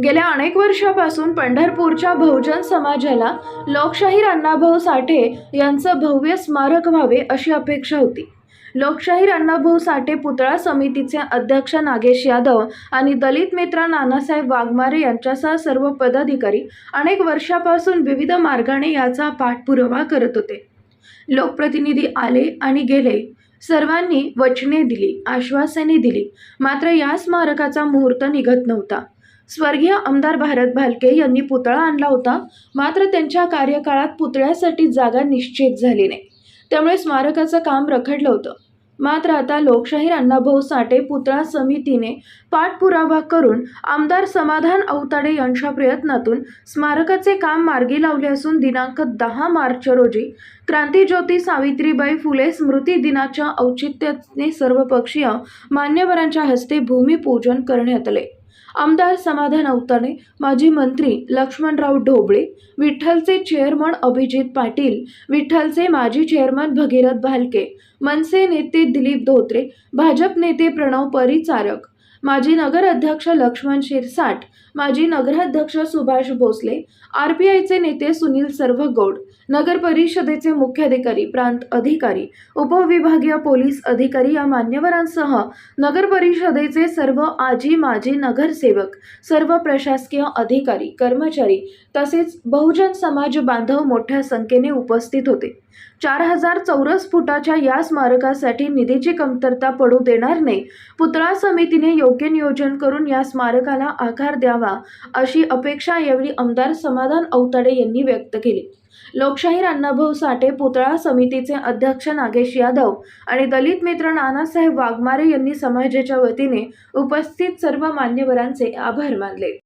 गेल्या अनेक वर्षापासून पंढरपूरच्या बहुजन समाजाला लोकशाहीर अण्णाभाऊ साठे यांचं भव्य स्मारक व्हावे अशी अपेक्षा होती. लोकशाहीर अण्णाभाऊ साठे पुतळा समितीचे अध्यक्ष नागेश यादव आणि दलित मित्र नानासाहेब वाघमारे यांच्यासह सर्व पदाधिकारी अनेक वर्षापासून विविध मार्गाने याचा पाठपुरावा करत होते. लोकप्रतिनिधी आले आणि गेले. सर्वांनी वचने दिली आश्वासने दिली. मात्र या स्मारकाचा मुहूर्त निघत नव्हता. स्वर्गीय आमदार भारत भालके यांनी पुतळा आणला होता मात्र त्यांच्या कार्यकाळात पुतळ्यासाठी जागा निश्चित झाली नाही. त्यामुळे स्मारकाचं काम रखडलं होतं. मात्र आता लोकशाहीर अण्णाभाऊ साठे पुतळा समितीने पाठपुरावा करून आमदार समाधान अवताडे यांच्या प्रयत्नातून स्मारकाचे काम मार्गी लावले असून दिनांक दहा मार्च रोजी क्रांतीज्योती सावित्रीबाई फुले स्मृती दिनाच्या औचित्याने सर्वपक्षीय मान्यवरांच्या हस्ते भूमिपूजन करण्यात आले. आमदार समाधान अवताने माजी मंत्री लक्ष्मणराव ढोबळे विठ्ठलचे चेअरमन अभिजित पाटील विठ्ठलचे माजी चेअरमन भगीरथ भालके मनसे नेते दिलीप धोत्रे भाजप नेते प्रणव परिचारक माजी नगराध्यक्ष लक्ष्मण शिरसाट माजी नगराध्यक्ष सुभाष भोसले आर पी आयचे नेते सुनील सर्वगौड नगर परिषदेचे मुख्याधिकारी प्रांत अधिकारी उपविभागीय पोलीस अधिकारी या मान्यवरांसह नगर परिषदेचे सर्व आजी माजी नगरसेवक सर्व प्रशासकीय अधिकारी कर्मचारी तसेच बहुजन समाज बांधव मोठ्या संख्येने उपस्थित होते. चार हजार चौरस फुटाच्या या स्मारकासाठी निधीची कमतरता पडू देणार नाही. पुतळा समितीने योग्य नियोजन करून या स्मारकाला आकार द्यावा अशी अपेक्षा यावेळी आमदार समाधान औताडे यांनी व्यक्त केली. लोकशाहीर अण्णाभाऊ साठे पुतळा समितीचे अध्यक्ष नागेश यादव आणि दलित मित्र नानासाहेब वाघमारे यांनी समाजाच्या वतीने उपस्थित सर्व मान्यवरांचे आभार मानले.